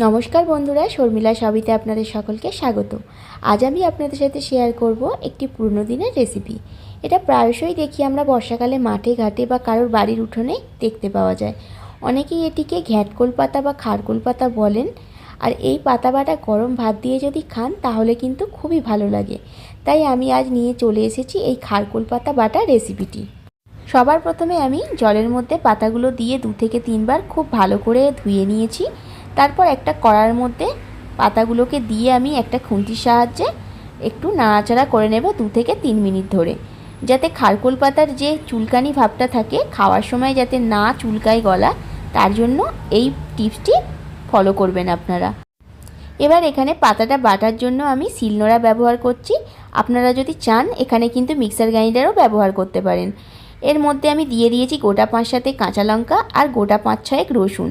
নমস্কার বন্ধুরা, শর্মিলা সবিতে আপনাদের সকলকে স্বাগত। আজ আমি আপনাদের সাথে শেয়ার করব একটি পুরনো দিনের রেসিপি এটা প্রায়শই দেখি আমরা বর্ষাকালে মাঠে, ঘাটে বা কারোর বাড়ির উঠোনে দেখতে পাওয়া যায়। অনেকেই এটিকে ঘ্যাটকোল পাতা বা খারকোল পাতা বলেন। আর এই পাতা বাটা গরম ভাত দিয়ে যদি খান, তাহলে কিন্তু খুবই ভালো লাগে। তাই আমি আজ নিয়ে চলে এসেছি এই খারকোল পাতা বাটা রেসিপিটি সবার প্রথমে আমি জলের মধ্যে পাতাগুলো দিয়ে দু থেকে তিনবার খুব ভালো করে ধুয়ে নিয়েছি। তারপর একটা কড়ার মধ্যে পাতাগুলোকে দিয়ে আমি একটা খুন্তির সাহায্যে একটু নাড়াচাড়া করে নেব দু থেকে তিন মিনিট ধরে। যাতে খারকোল পাতার যে চুলকানি ভাবটা থাকে, খাওয়ার সময় যাতে না চুলকায় গলা, তার জন্য এই টিপসটি ফলো করবেন আপনারা। এবার এখানে পাতাটা বাটার জন্য আমি শিলনোড়া ব্যবহার করছি। আপনারা যদি চান, এখানে কিন্তু মিক্সার গ্রাইন্ডারও ব্যবহার করতে পারেন। এর মধ্যে আমি দিয়ে দিয়েছি গোটা পাঁচ সাথে কাঁচা লঙ্কা আর গোটা পাঁচ ছয়েক রসুন।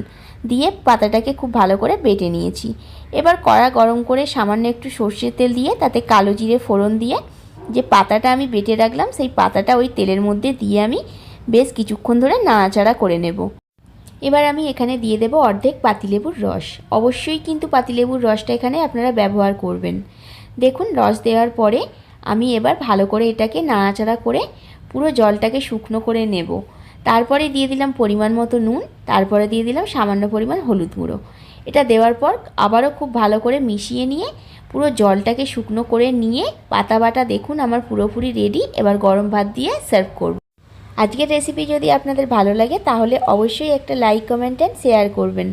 দিয়ে পাতাটাকে খুব ভালো করে বেটে নিয়েছি। এবার কড়া গরম করে সামান্য একটু সর্ষের তেল দিয়ে তাতে কালো জিরে ফোড়ন দিয়ে যে পাতাটা আমি বেটে রাখলাম, সেই পাতাটা ওই তেলের মধ্যে দিয়ে আমি বেশ কিছুক্ষণ ধরে নাড়াচাড়া করে নেব। এবার আমি এখানে দিয়ে দেবো অর্ধেক পাতিলেবুর রস। অবশ্যই কিন্তু পাতিলেবুর রসটা এখানে আপনারা ব্যবহার করবেন। দেখুন, রস দেওয়ার পরে আমি এবার ভালো করে এটাকে নাড়াচাড়া করে পুরো জলটাকে শুকনো করে নেব। তারপরে দিয়ে দিলাম পরিমাণ মতো নুন, তারপরে দিয়ে দিলাম সামান্য পরিমাণ হলুদ গুঁড়ো। এটা দেওয়ার পর আবারও খুব ভালো করে মিশিয়ে নিয়ে পুরো জলটাকে শুকনো করে নিয়ে পাতা বাটা দেখুন আমার পুরোপুরি রেডি এবার গরম ভাত দিয়ে সার্ভ করব। আজকের রেসিপি যদি আপনাদের ভালো লাগে তাহলে অবশ্যই একটা লাইক কমেন্ট অ্যান্ড শেয়ার করবেন।